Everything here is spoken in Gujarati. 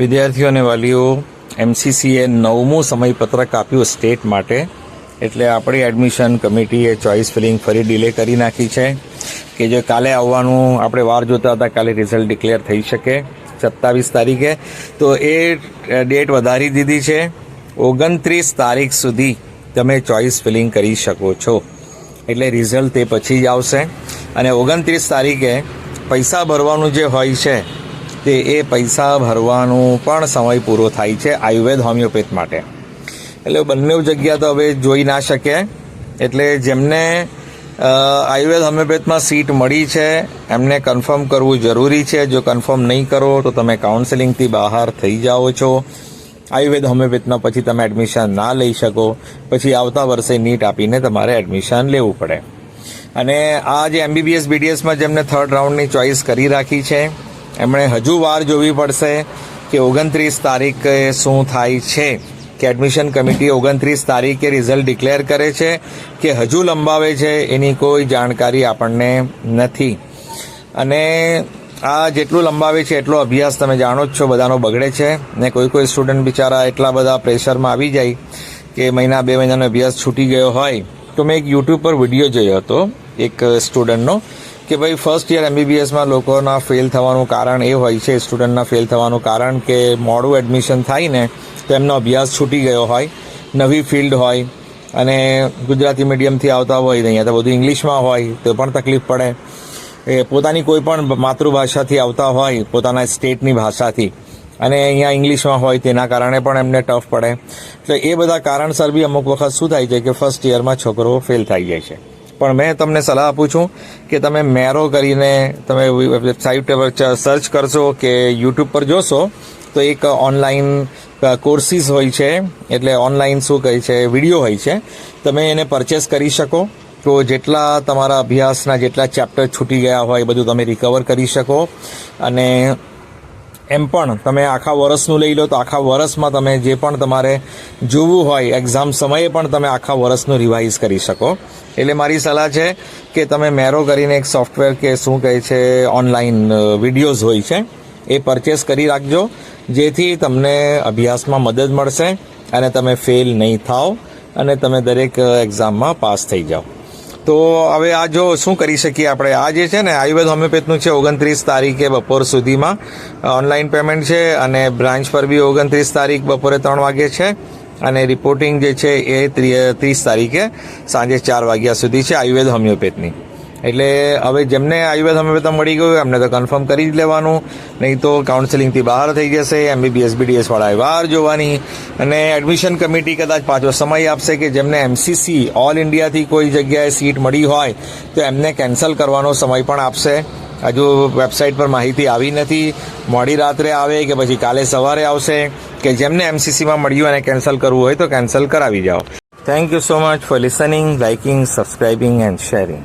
વિદ્યાર્થીઓ અને વાલીઓ એમસીસીએ નવમું સમયપત્રક આપ્યું સ્ટેટ માટે. એટલે આપણી એડમિશન કમિટીએ ચોઇસ ફિલિંગ ફરી ડિલે કરી નાખી છે કે જે કાલે આવવાનું, આપણે વાર જોતા હતા, કાલે રિઝલ્ટ ડિક્લેર થઈ શકે સત્તાવીસ તારીખે. તો એ ડેટ વધારી દીધી છે. ઓગણત્રીસ તારીખ સુધી તમે ચોઇસ ફિલિંગ કરી શકો છો. એટલે રિઝલ્ટ તે પછી જ આવશે. અને ઓગણત્રીસ તારીખે પૈસા ભરવાનું જે હોય છે તે એ પૈસા ભરવાનું પણ સમય પૂરો થાય છે આયુર્વેદ હોમિયોપેથ માટે. એટલે બંને જગ્યા તો હવે જોઈ ના શકે. એટલે જેમને આયુર્વેદ હોમિયોપેથમાં સીટ મળી છે, એમને કન્ફર્મ કરવું જરૂરી છે. જો કન્ફર્મ નહીં કરો તો તમે કાઉન્સેલિંગથી બહાર થઈ જાઓ છો. આયુર્વેદ હોમિયોપેથમાં પછી તમે એડમિશન ના લઈ શકો. પછી આવતા વર્ષે નીટ આપીને તમારે એડમિશન લેવું પડે. અને આ જે એમબીબીએસ, બીડીએસમાં જેમને થર્ડ રાઉન્ડની ચોઇસ કરી રાખી છે એમણે હજુ વાર જોવી પડશે કે ઓગણત્રીસ તારીખે શું થાય છે કે એડમિશન કમિટી ઓગણત્રીસ તારીખે રિઝલ્ટ ડિક્લેર કરે છે કે હજુ લંબાવે છે એની કોઈ જાણકારી આપણને નથી. અને આ જેટલું લંબાવે છે એટલો અભ્યાસ તમે જાણો જ છો, બધાનો બગડે છે ને કોઈ કોઈ સ્ટુડન્ટ બિચારા એટલા બધા પ્રેશરમાં આવી જાય કે મહિના, બે મહિનાનો અભ્યાસ છૂટી ગયો હોય. તો મેં એક યુટ્યુબ પર વીડિયો જોયો હતો, એક સ્ટુડન્ટનો કે ભાઈ ફર્સ્ટ યર એમબીબીએસમાં લોકોના ફેલ થવાનું કારણ એ હોય છે સ્ટુડન્ટના ફેલ થવાનું કારણ કે મોડું એડમિશન થાય ને, તો એમનો અભ્યાસ છૂટી ગયો હોય, નવી ફિલ્ડ હોય, અને ગુજરાતી મીડિયમથી આવતા હોય, અહીંયા તો બધું ઇંગ્લિશમાં હોય, તો પણ તકલીફ પડે. એ પોતાની કોઈ પણ માતૃભાષાથી આવતા હોય, પોતાના સ્ટેટની ભાષાથી, અને અહીંયા ઇંગ્લિશમાં હોય, તેના કારણે પણ એમને ટફ પડે. એટલે એ બધા કારણસર બી અમુક વખત શું થાય છે કે ફર્સ્ટ યરમાં છોકરો ફેલ થઈ જાય છે. પણ મેં તમને સલાહ આપું છું કે તમે મેરો કરીને તમે વેબસાઇટ પર સર્ચ કરશો કે યુટ્યુબ પર જોશો, તો એક ઓનલાઈન કોર્સિસ હોય છે, એટલે ઓનલાઈન શું કહે છે વીડિયો હોય છે. તમે એને પરચેસ કરી શકો. તો જેટલા તમારા અભ્યાસના જેટલા ચેપ્ટર છૂટી ગયા હોય, એ બધું તમે રિકવર કરી શકો. અને એમ પણ તમે આખા વર્ષનું લઈ લો તો આખા વર્ષમાં તમે જે પણ તમારે જોવું હોય એક્ઝામ સમયે પણ તમે આખા વર્ષનું રિવાઇઝ કરી શકો. એટલે મારી સલાહ છે કે તમે મેરો કરીને એક સોફ્ટવેર કે શું કહે છે ઓનલાઈન વિડીયોઝ હોય છે, એ પરચેસ કરી રાખજો, જેથી તમને અભ્યાસમાં મદદ મળશે અને તમે ફેલ નહીં થાઓ અને તમે દરેક એક્ઝામમાં પાસ થઈ જાઓ. તો હવે આ જો શું કરી શકીએ આપણે? આ જે છે ને, આયુર્વેદ હોમિયોપેથનું છે ઓગણત્રીસ તારીખે બપોર સુધીમાં. ઓનલાઈન પેમેન્ટ છે અને બ્રાન્ચ પર બી ઓગણત્રીસ તારીખ બપોરે ત્રણ વાગે છે. અને રિપોર્ટિંગ જે છે એ ત્રીસ તારીખે સાંજે ચાર વાગ્યા સુધી છે આયુર્વેદ હોમિયોપેથની. એટલે હવે જેમને આયુર્વેદ હોમિયોપેથ મળી ગયું એમને તો કન્ફર્મ કરી જ લેવાનું. નહીં તો કાઉન્સેલિંગથી બહાર થઈ જશે એમબીબીએસ બીડીએસ વાળાએ વાર જોવાની. અને એડમિશન કમિટી કદાચ પાછો સમય આપશે કે જેમને એમસીસી ઓલ ઇન્ડિયાથી કોઈ જગ્યાએ સીટ મળી હોય, તો એમને કેન્સલ કરવાનો સમય પણ આપશે. હજુ વેબસાઇટ પર માહિતી આવી નથી. મોડી રાત્રે આવે કે પછી કાલે સવારે આવશે કે જેમને એમસીસીમાં મળ્યું અને કેન્સલ કરવું હોય તો કેન્સલ કરાવી જાઓ. Thank you so much for listening liking subscribing and sharing